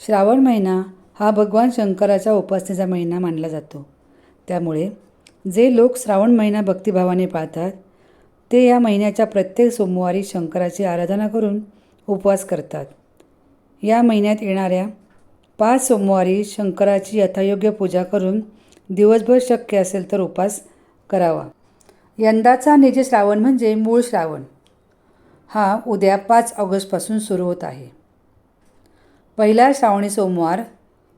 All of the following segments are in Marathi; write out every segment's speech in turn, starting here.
श्रावण महिना हा भगवान शंकराच्या उपासनेचा महिना मानला जातो. त्यामुळे जे लोक श्रावण महिना भक्तिभावाने पाळतात ते या महिन्याच्या प्रत्येक सोमवारी शंकराची आराधना करून उपवास करतात. या महिन्यात येणाऱ्या पाच सोमवारी शंकराची यथायोग्य पूजा करून दिवसभर शक्य असेल तर उपवास करावा. यंदाचा निज श्रावण म्हणजे मूळ श्रावण. हा उद्या पाच ऑगस्टपासून सुरू होत आहे. पहिला श्रावणी सोमवार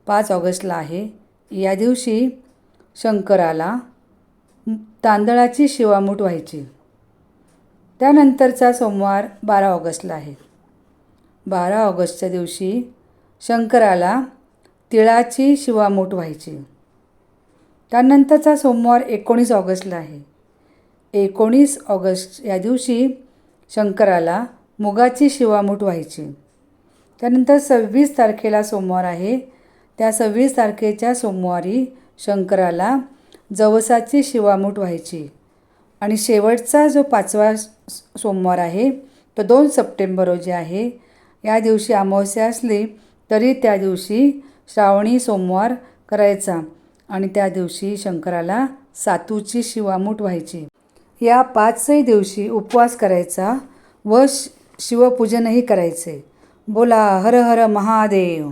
पाच ऑगस्टला आहे. या दिवशी शंकराला तांदळाची शिवामूठ व्हायची. त्यानंतरचा सोमवार बारा ऑगस्टला आहे. बारा ऑगस्टच्या दिवशी शंकराला तिळाची शिवामूठ व्हायची. त्यानंतरचा सोमवार एकोणीस ऑगस्टला आहे. एकोणीस ऑगस्ट या दिवशी शंकराला मुगाची शिवामूठ व्हायची. त्यानंतर सव्वीस तारखेला सोमवार आहे. त्या सव्वीस तारखेच्या सोमवारी शंकराला जवसाची शिवामूठ व्हायची. आणि शेवटचा जो पाचवा सोमवार आहे तो दोन सप्टेंबर रोजी आहे. या दिवशी अमावस्या असली तरी त्या दिवशी श्रावणी सोमवार करायचा आणि त्या दिवशी शंकराला सातूची शिवामूठ व्हायची. या पाचही दिवशी उपवास करायचा व शिवपूजनही करायचे. बोला हर हर महादेव.